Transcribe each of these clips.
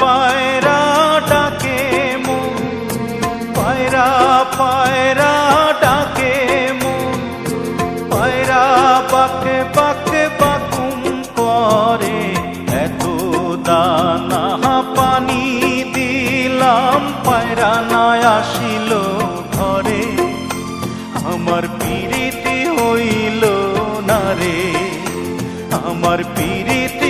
পায়রা ডাকে মু পায়রা পায়রা ডাকে মু পায়রা পাকে পাকে পাকুম করে। এত দানা পানি দিলাম, পায়রা না আসিল ঘরে। আমার পিড়িতে হইল না রে, আমার পিড়িতে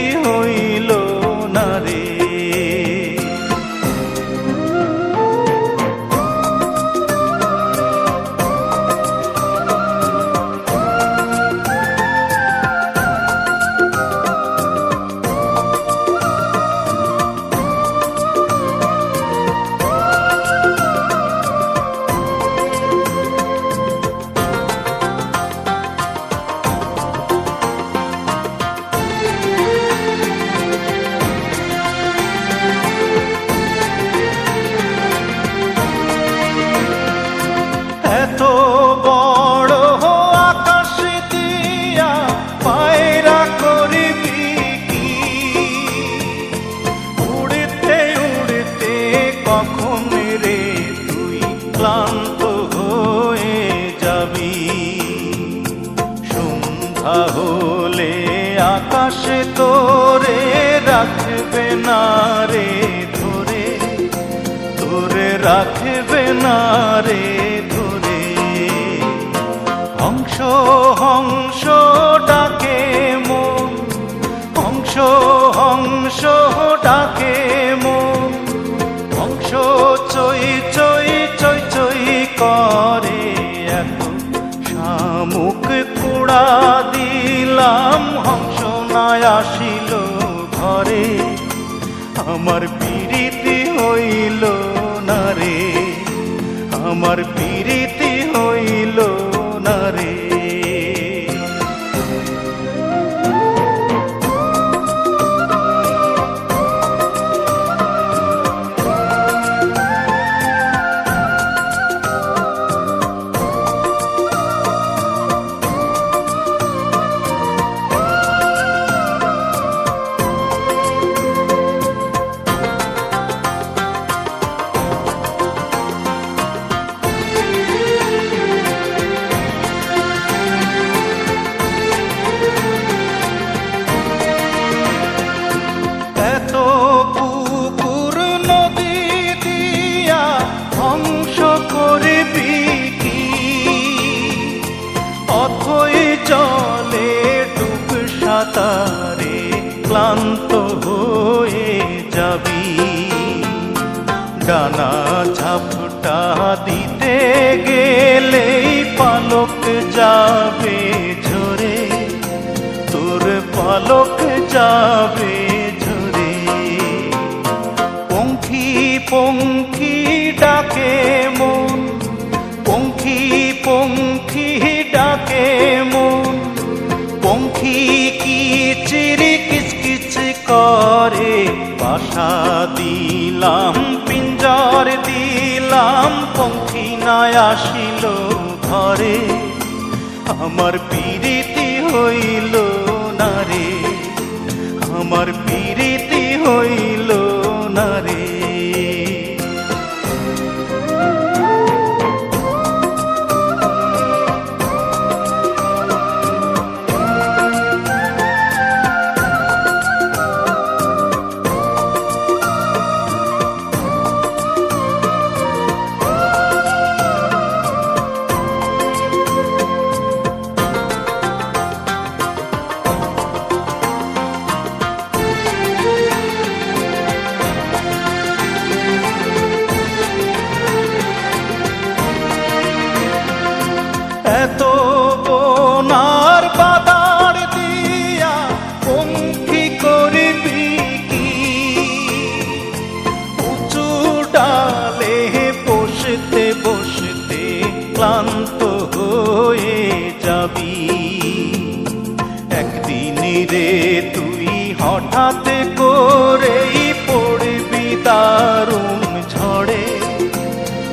সন্ধ্যা হলে আকাশে তোরে রাখবে না রে, ধরে তোরে রাখবে না রে, ধরে। হংস হংস ডাকে মন হংস হংস ডাকে মন। হংস চই চই চই চই করে কুড়া দিলাম হংস নয় আসিল ঘরে। আমার পিরিতি হইল না রে আমার পিরিতি হয়ে যাবি। ডানা ঝাপটা দিতে গেলেই পালক যাবে ঝরে। তোর পালক যাবে ঝরে। পঙ্খী পঙ্খী ডাকে মন, পঙ্খী পঙ্খী ডাকে মন। পঙ্খী কি চিরি কিচকিচ করে বাসা দিলাম, পিঞ্জর দিলাম, পঙ্খী না আসিল ঘরে। আমার পিরিতি হইল না রে, আমার পিরিতি হইল হঠাৎ করেই পড়বি দারুণ ঝড়ে।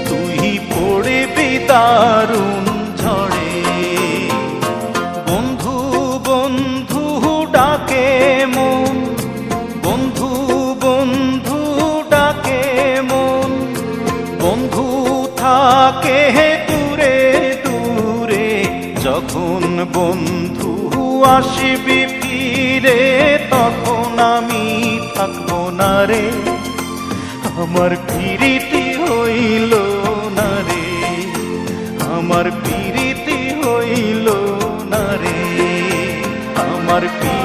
তুই পড়বি দারুণ ঝড়ে। বন্ধু বন্ধু ডাকে মন। বন্ধু বন্ধু ডাকে মন। বন্ধু থাকে দূরে দূরে, যখন বন্ধু আসিবি ফিরে, তখন আমি থাকব না রে। আমার পিরিতি হইল না রে। আমার পিরিতি হইল না রে। আমার পি